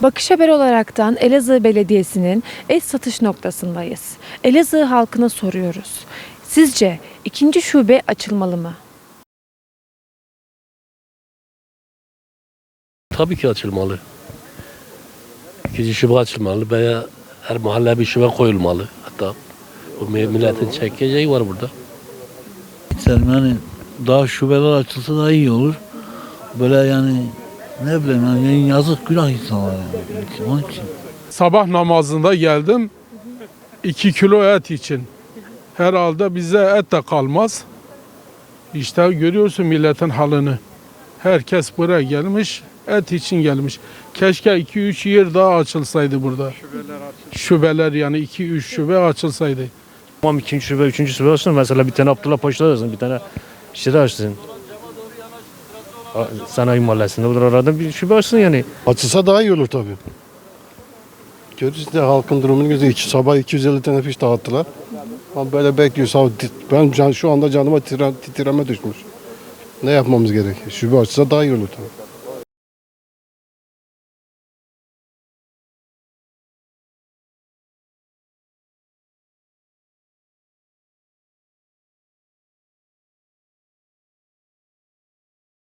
Bakış Haber olaraktan Elazığ Belediyesi'nin eş satış noktasındayız. Elazığ halkına soruyoruz. Sizce ikinci şube açılmalı mı? Tabii ki açılmalı. İkinci şube açılmalı veya her mahalle bir şube koyulmalı. Hatta bu mi- milletin çekeceği var burada. Yani daha şubeler açılsa daha iyi olur. Böyle yani ne bileyim yani yazık günah insanlar yani. Onun için. Sabah namazında geldim. 2 kilo et için. Herhalde bize et de kalmaz. İşte görüyorsun milletin halini. Herkes buraya gelmiş, et için gelmiş. Keşke 2-3 yer daha açılsaydı burada. Şubeler yani 2-3 şube açılsaydı. Tamam ikinci şube, üçüncü şube açsın. Mesela bir tane Abdullah Paşa'da açsın, bir tane şeyde açsın. Sanayi mahallesinde buralarda bir şube açsın yani. Açılsa daha iyi olur tabii. Görüyoruz de halkın durumunu gözü iki, sabah 250 tane fiş dağıttılar. Ama böyle bekliyoruz. Abi, Ben can, şu anda canıma titre, titreme düşmüş. Ne yapmamız gerek? Şube açılsa daha iyi olur tabii.